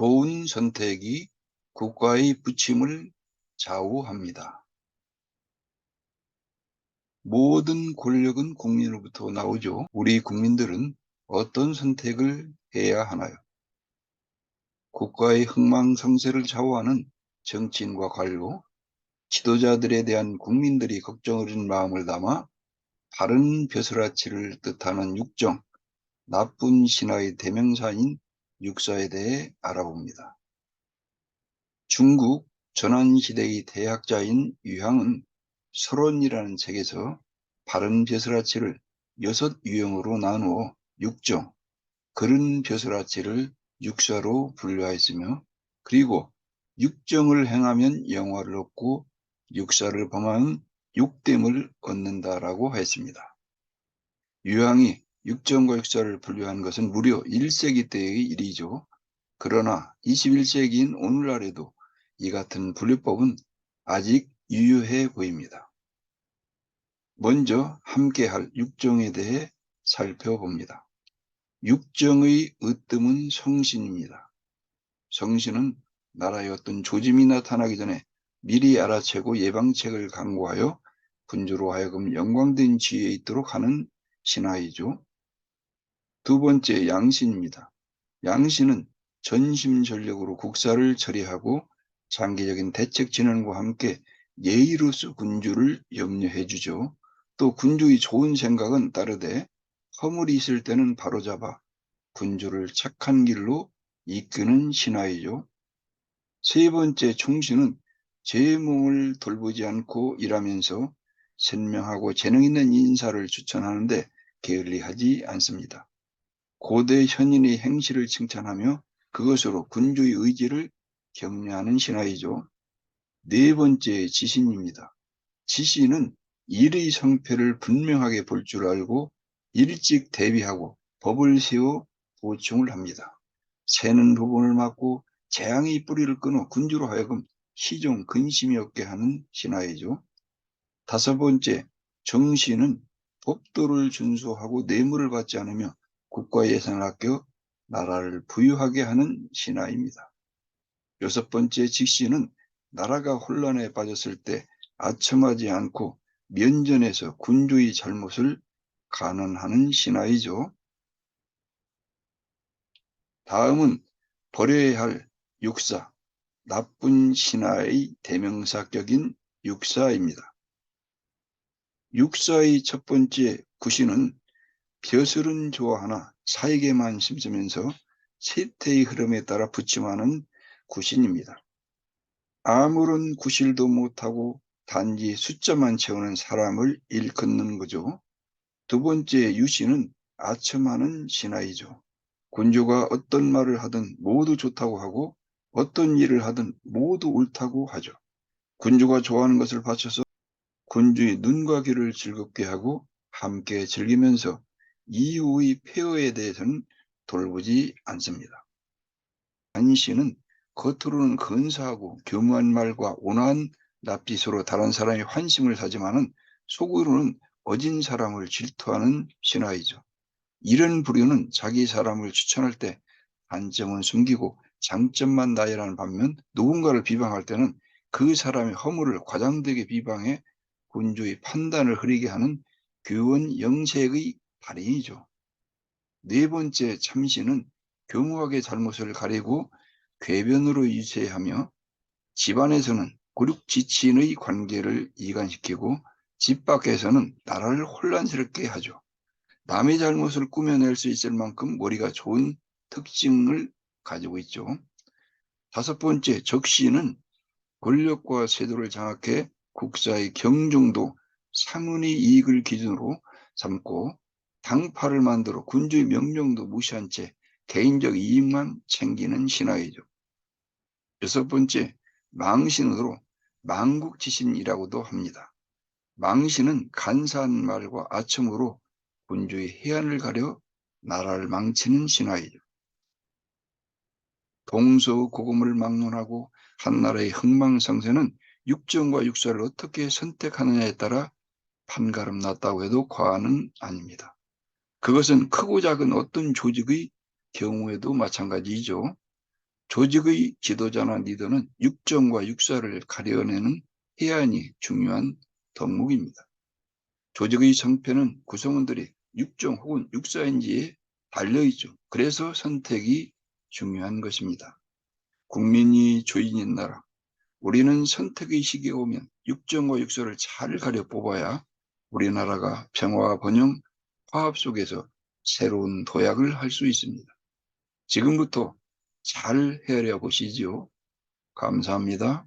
좋은 선택이 국가의 부침을 좌우합니다. 모든 권력은 국민으로부터 나오죠. 우리 국민들은 어떤 선택을 해야 하나요? 국가의 흥망성쇠를 좌우하는 정치인과 관료, 지도자들에 대한 국민들이 걱정 어린 마음을 담아 바른 벼슬아치를 뜻하는 육정, 나쁜 신화의 대명사인 육사에 대해 알아봅니다. 중국 전환시대의 대학자인 유향은 서론이라는 책에서 바른 벼슬아치를 여섯 유형으로 나누어 육정, 그른 벼슬아치를 육사로 분류하였으며 그리고 육정을 행하면 영화를 얻고 육사를 범하면 육됨을 얻는다라고 했습니다. 유향이 육정과 육사를 분류한 것은 무려 1세기 때의 일이죠. 그러나 21세기인 오늘날에도 이 같은 분류법은 아직 유효해 보입니다. 먼저 함께할 육정에 대해 살펴봅니다. 육정의 으뜸은 성신입니다. 성신은 나라의 어떤 조짐이 나타나기 전에 미리 알아채고 예방책을 강구하여 군주로 하여금 영광된 지위에 있도록 하는 신하이죠. 두 번째 양신입니다. 양신은 전심전력으로 국사를 처리하고 장기적인 대책 진행과 함께 예의로서 군주를 염려해 주죠. 또 군주의 좋은 생각은 따르되 허물이 있을 때는 바로잡아 군주를 착한 길로 이끄는 신하이죠. 세 번째 총신은 제 몸을 돌보지 않고 일하면서 선명하고 재능 있는 인사를 추천하는데 게을리하지 않습니다. 고대 현인의 행실을 칭찬하며 그것으로 군주의 의지를 격려하는 신하이죠. 네 번째 지신입니다. 지신은 일의 성패를 분명하게 볼 줄 알고 일찍 대비하고 법을 세워 보충을 합니다. 새는 부분을 막고 재앙의 뿌리를 끊어 군주로 하여금 시종 근심이 없게 하는 신하이죠. 다섯 번째, 정신은 법도를 준수하고 뇌물을 받지 않으며 국가 예산을 아껴 나라를 부유하게 하는 신하입니다. 여섯 번째 직신은 나라가 혼란에 빠졌을 때 아첨하지 않고 면전에서 군주의 잘못을 간언하는 신하이죠. 다음은 버려야 할 육사, 나쁜 신하의 대명사격인 육사입니다. 육사의 첫 번째 구신은 벼슬은 좋아하나 사에게만 심으면서 세태의 흐름에 따라 부침하는 구신입니다. 아무런 구실도 못하고 단지 숫자만 채우는 사람을 일컫는 거죠. 두 번째 유신은 아첨하는 신하이죠. 군주가 어떤 말을 하든 모두 좋다고 하고 어떤 일을 하든 모두 옳다고 하죠. 군주가 좋아하는 것을 바쳐서 군주의 눈과 귀를 즐겁게 하고 함께 즐기면서 이후의 폐허에 대해서는 돌보지 않습니다. 안씨는 겉으로는 근사하고 교묘한 말과 온화한 납짓으로 다른 사람의 환심을 사지만은 속으로는 어진 사람을 질투하는 신하이죠. 이런 부류는 자기 사람을 추천할 때 단점은 숨기고 장점만 나열하는 반면 누군가를 비방할 때는 그 사람의 허물을 과장되게 비방해 군주의 판단을 흐리게 하는 교원 영색의 달인이죠. 네 번째 참신은 교묘하게 잘못을 가리고 궤변으로 유세하며 집안에서는 고륙 지친의 관계를 이관시키고 집 밖에서는 나라를 혼란스럽게 하죠. 남의 잘못을 꾸며낼 수 있을 만큼 머리가 좋은 특징을 가지고 있죠. 다섯 번째, 적시는 권력과 세도를 장악해 국사의 경종도 상은의 이익을 기준으로 삼고 당파를 만들어 군주의 명령도 무시한 채 개인적 이익만 챙기는 신하이죠. 여섯 번째, 망신으로 망국지신이라고도 합니다. 망신은 간사한 말과 아첨으로 군주의 해안을 가려 나라를 망치는 신하이죠. 동서고금을 막론하고 한나라의 흥망성쇠는 육정과 육사를 어떻게 선택하느냐에 따라 판가름 났다고 해도 과언은 아닙니다. 그것은 크고 작은 어떤 조직의 경우에도 마찬가지이죠. 조직의 지도자나 리더는 육정과 육사를 가려내는 해안이 중요한 덕목입니다. 조직의 성패는 구성원들이 육정 혹은 육사인지에 달려있죠. 그래서 선택이 중요한 것입니다. 국민이 주인인 나라. 우리는 선택의 시기가 오면 육정과 육사를 잘 가려 뽑아야 우리나라가 평화와 번영, 화합 속에서 새로운 도약을 할 수 있습니다. 지금부터 잘 헤아려 보시지요. 감사합니다.